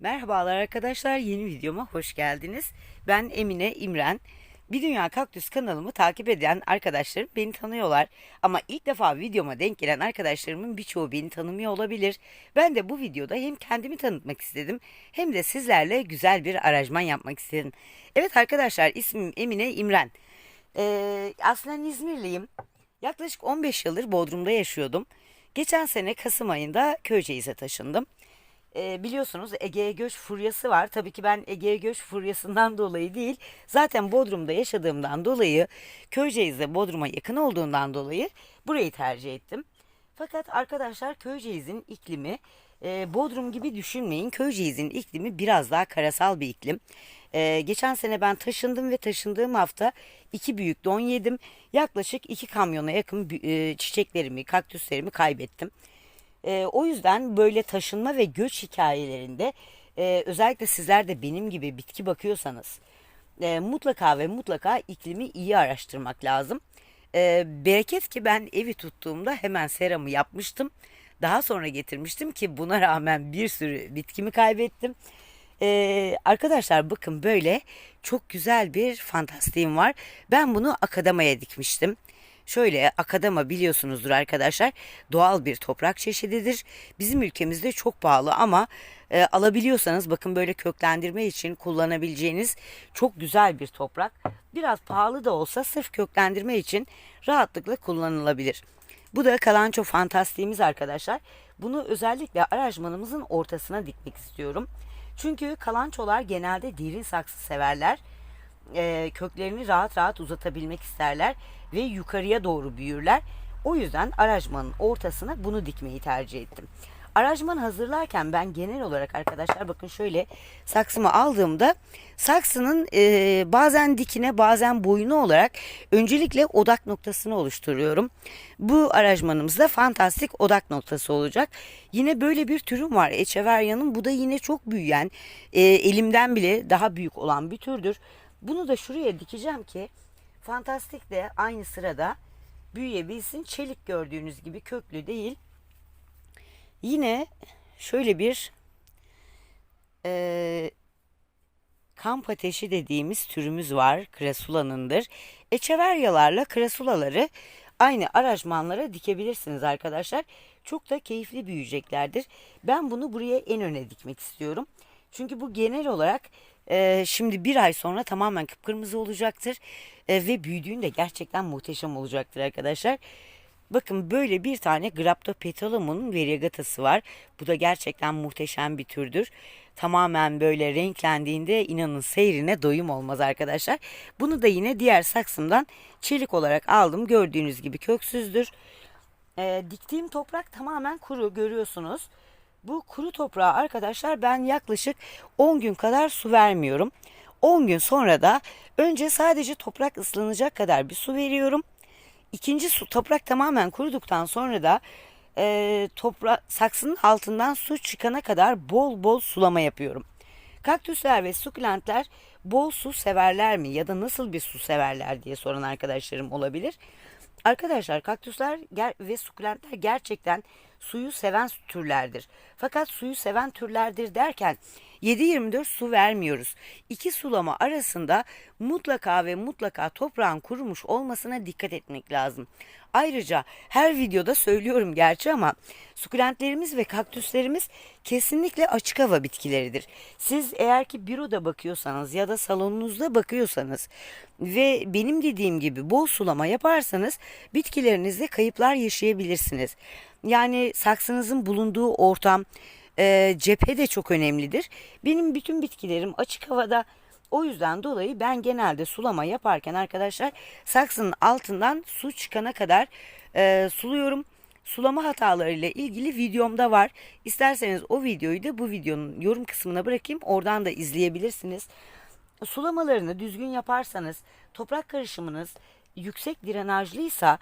Merhabalar arkadaşlar yeni videoma hoş geldiniz. Ben Emine İmren. Bir Dünya Kaktüs kanalımı takip eden arkadaşlarım beni tanıyorlar. Ama ilk defa videoma denk gelen arkadaşlarımın birçoğu beni tanımıyor olabilir. Ben de bu videoda hem kendimi tanıtmak istedim hem de sizlerle güzel bir aracman yapmak istedim. Evet arkadaşlar ismim Emine İmren. Ee, aslen İzmirliyim. Yaklaşık 15 yıldır Bodrum'da yaşıyordum. Geçen sene Kasım ayında Köyceğiz'e taşındım. Ee, biliyorsunuz Ege'ye göç furyası var. Tabii ki ben Ege'ye göç furyasından dolayı değil, zaten Bodrum'da yaşadığımdan dolayı, Köyceğiz'de Bodrum'a yakın olduğundan dolayı burayı tercih ettim. Fakat arkadaşlar Köyceğiz'in iklimi e, Bodrum gibi düşünmeyin. Köyceğiz'in iklimi biraz daha karasal bir iklim. E, geçen sene ben taşındım ve taşındığım hafta iki büyük don yedim. Yaklaşık iki kamyona yakın e, çiçeklerimi, kaktüslerimi kaybettim. E, o yüzden böyle taşınma ve göç hikayelerinde e, özellikle sizler de benim gibi bitki bakıyorsanız e, mutlaka ve mutlaka iklimi iyi araştırmak lazım. E, bereket ki ben evi tuttuğumda hemen seramı yapmıştım. Daha sonra getirmiştim ki buna rağmen bir sürü bitkimi kaybettim. Ee, arkadaşlar bakın böyle çok güzel bir fantastiğim var. Ben bunu akadamaya dikmiştim. Şöyle akadama biliyorsunuzdur arkadaşlar doğal bir toprak çeşididir. Bizim ülkemizde çok pahalı ama e, alabiliyorsanız bakın böyle köklendirme için kullanabileceğiniz çok güzel bir toprak. Biraz pahalı da olsa sırf köklendirme için rahatlıkla kullanılabilir. Bu da kalanço fantastiğimiz arkadaşlar. Bunu özellikle aranjmanımızın ortasına dikmek istiyorum. Çünkü kalançolar genelde derin saksı severler. Ee, köklerini rahat rahat uzatabilmek isterler ve yukarıya doğru büyürler. O yüzden aranjmanın ortasına bunu dikmeyi tercih ettim. Aranjman hazırlarken ben genel olarak arkadaşlar bakın şöyle saksımı aldığımda saksının e, bazen dikine bazen boyunu olarak öncelikle odak noktasını oluşturuyorum. Bu aranjmanımızda fantastik odak noktası olacak. Yine böyle bir türüm var Echeverria'nın bu da yine çok büyüyen e, elimden bile daha büyük olan bir türdür. Bunu da şuraya dikeceğim ki fantastik de aynı sırada büyüyebilsin. Çelik gördüğünüz gibi köklü değil. Yine şöyle bir e, kamp ateşi dediğimiz türümüz var. Krasulanındır. Echeveryalarla krasulaları aynı aranjmanlara dikebilirsiniz arkadaşlar. Çok da keyifli büyüyeceklerdir. Ben bunu buraya en öne dikmek istiyorum. Çünkü bu genel olarak e, şimdi bir ay sonra tamamen kıpkırmızı olacaktır. E, ve büyüdüğünde gerçekten muhteşem olacaktır arkadaşlar. Bakın böyle bir tane Graptopetalamun'un variegatası var. Bu da gerçekten muhteşem bir türdür. Tamamen böyle renklendiğinde inanın seyrine doyum olmaz arkadaşlar. Bunu da yine diğer saksımdan çelik olarak aldım. Gördüğünüz gibi köksüzdür. E, diktiğim toprak tamamen kuru görüyorsunuz. Bu kuru toprağa arkadaşlar ben yaklaşık 10 gün kadar su vermiyorum. 10 gün sonra da önce sadece toprak ıslanacak kadar bir su veriyorum. İkinci su toprak tamamen kuruduktan sonra da e, toprak saksının altından su çıkana kadar bol bol sulama yapıyorum. Kaktüsler ve sukulentler bol su severler mi ya da nasıl bir su severler diye soran arkadaşlarım olabilir. Arkadaşlar kaktüsler ve sukulentler gerçekten suyu seven türlerdir. Fakat suyu seven türlerdir derken 7-24 su vermiyoruz. İki sulama arasında mutlaka ve mutlaka toprağın kurumuş olmasına dikkat etmek lazım. Ayrıca her videoda söylüyorum gerçi ama sukulentlerimiz ve kaktüslerimiz kesinlikle açık hava bitkileridir. Siz eğer ki büroda bakıyorsanız ya da salonunuzda bakıyorsanız ve benim dediğim gibi bol sulama yaparsanız bitkilerinizde kayıplar yaşayabilirsiniz. Yani saksınızın bulunduğu ortam, e, cephe de çok önemlidir. Benim bütün bitkilerim açık havada. O yüzden dolayı ben genelde sulama yaparken arkadaşlar saksının altından su çıkana kadar e, suluyorum. Sulama hatalarıyla ilgili videomda var. İsterseniz o videoyu da bu videonun yorum kısmına bırakayım. Oradan da izleyebilirsiniz. Sulamalarını düzgün yaparsanız, toprak karışımınız yüksek drenajlıysa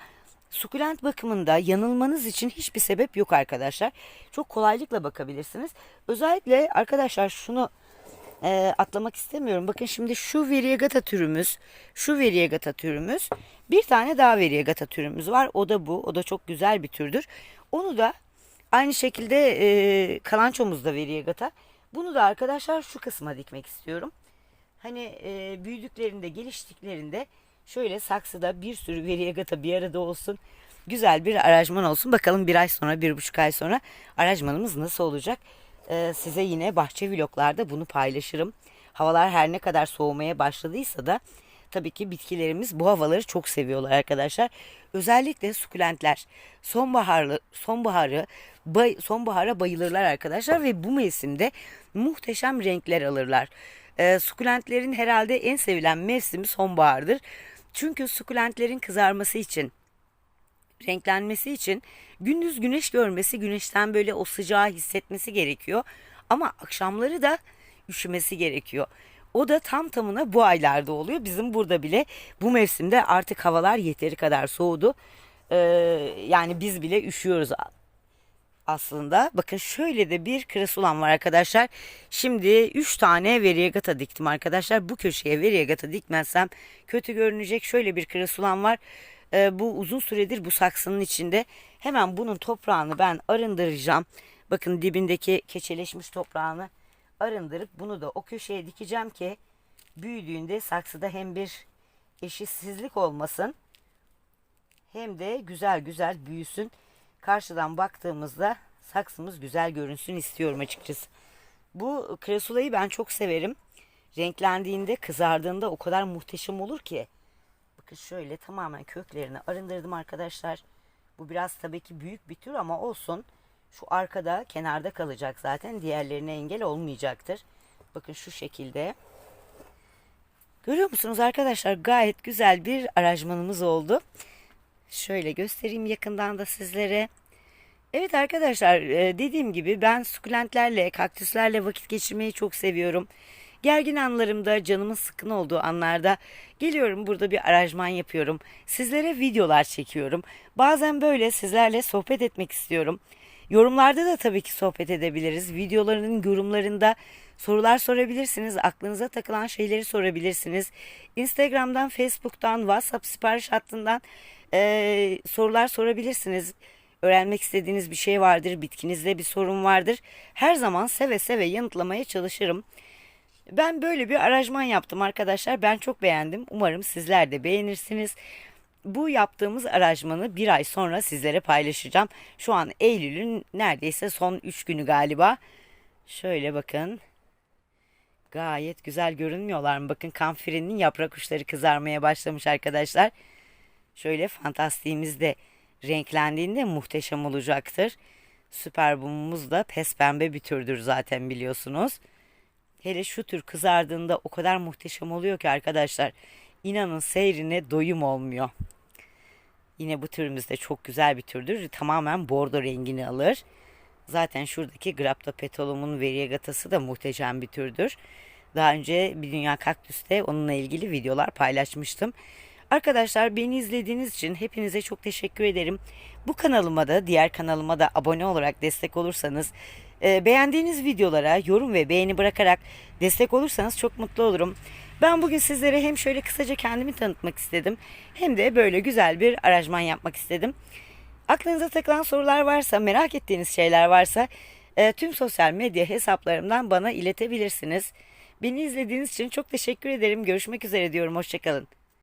Sukulent bakımında yanılmanız için hiçbir sebep yok arkadaşlar. Çok kolaylıkla bakabilirsiniz. Özellikle arkadaşlar şunu e, atlamak istemiyorum. Bakın şimdi şu variegata türümüz, şu variegata türümüz, bir tane daha variegata türümüz var. O da bu. O da çok güzel bir türdür. Onu da aynı şekilde e, kalançomuzda variegata. Bunu da arkadaşlar şu kısma dikmek istiyorum. Hani e, büyüdüklerinde, geliştiklerinde şöyle saksıda bir sürü varigata bir arada olsun. Güzel bir aranjman olsun. Bakalım bir ay sonra, bir buçuk ay sonra aranjmanımız nasıl olacak? E, size yine bahçe vloglarda bunu paylaşırım. Havalar her ne kadar soğumaya başladıysa da tabii ki bitkilerimiz bu havaları çok seviyorlar arkadaşlar. Özellikle sukulentler sonbaharlı sonbaharı bay, sonbahara bayılırlar arkadaşlar ve bu mevsimde muhteşem renkler alırlar. Ee, sukulentlerin herhalde en sevilen mevsimi sonbahardır. Çünkü sukulentlerin kızarması için renklenmesi için gündüz güneş görmesi, güneşten böyle o sıcağı hissetmesi gerekiyor. Ama akşamları da üşümesi gerekiyor. O da tam tamına bu aylarda oluyor. Bizim burada bile bu mevsimde artık havalar yeteri kadar soğudu. Ee, yani biz bile üşüyoruz aslında. Bakın şöyle de bir krasulan var arkadaşlar. Şimdi 3 tane variegata diktim arkadaşlar. Bu köşeye variegata dikmezsem kötü görünecek. Şöyle bir krasulan var. Ee, bu uzun süredir bu saksının içinde. Hemen bunun toprağını ben arındıracağım. Bakın dibindeki keçeleşmiş toprağını arındırıp bunu da o köşeye dikeceğim ki büyüdüğünde saksıda hem bir eşitsizlik olmasın hem de güzel güzel büyüsün. Karşıdan baktığımızda saksımız güzel görünsün istiyorum açıkçası. Bu kresulayı ben çok severim. Renklendiğinde, kızardığında o kadar muhteşem olur ki. Bakın şöyle tamamen köklerini arındırdım arkadaşlar. Bu biraz tabii ki büyük bir tür ama olsun. Şu arkada kenarda kalacak zaten. Diğerlerine engel olmayacaktır. Bakın şu şekilde. Görüyor musunuz arkadaşlar? Gayet güzel bir aranjmanımız oldu. Şöyle göstereyim yakından da sizlere. Evet arkadaşlar e, dediğim gibi ben sukulentlerle, kaktüslerle vakit geçirmeyi çok seviyorum. Gergin anlarımda, canımın sıkın olduğu anlarda geliyorum burada bir aranjman yapıyorum. Sizlere videolar çekiyorum. Bazen böyle sizlerle sohbet etmek istiyorum. Yorumlarda da tabii ki sohbet edebiliriz. Videoların yorumlarında sorular sorabilirsiniz. Aklınıza takılan şeyleri sorabilirsiniz. Instagram'dan, Facebook'tan, WhatsApp sipariş hattından e, sorular sorabilirsiniz. Öğrenmek istediğiniz bir şey vardır, bitkinizde bir sorun vardır. Her zaman seve seve yanıtlamaya çalışırım. Ben böyle bir aranjman yaptım arkadaşlar. Ben çok beğendim. Umarım sizler de beğenirsiniz. Bu yaptığımız aranjmanı bir ay sonra sizlere paylaşacağım. Şu an Eylül'ün neredeyse son 3 günü galiba. Şöyle bakın. Gayet güzel görünmüyorlar mı? Bakın kamfirinin yaprak uçları kızarmaya başlamış arkadaşlar. Şöyle fantastiğimiz de renklendiğinde muhteşem olacaktır. Süper bumumuz da pes pembe bir türdür zaten biliyorsunuz. Hele şu tür kızardığında o kadar muhteşem oluyor ki arkadaşlar. İnanın seyrine doyum olmuyor. Yine bu türümüz de çok güzel bir türdür. Tamamen bordo rengini alır. Zaten şuradaki Graptopetolum'un variegatası da muhteşem bir türdür. Daha önce bir dünya kaktüste onunla ilgili videolar paylaşmıştım. Arkadaşlar beni izlediğiniz için hepinize çok teşekkür ederim. Bu kanalıma da diğer kanalıma da abone olarak destek olursanız e, beğendiğiniz videolara yorum ve beğeni bırakarak destek olursanız çok mutlu olurum. Ben bugün sizlere hem şöyle kısaca kendimi tanıtmak istedim hem de böyle güzel bir aranjman yapmak istedim. Aklınıza takılan sorular varsa, merak ettiğiniz şeyler varsa e, tüm sosyal medya hesaplarımdan bana iletebilirsiniz. Beni izlediğiniz için çok teşekkür ederim. Görüşmek üzere diyorum. Hoşçakalın.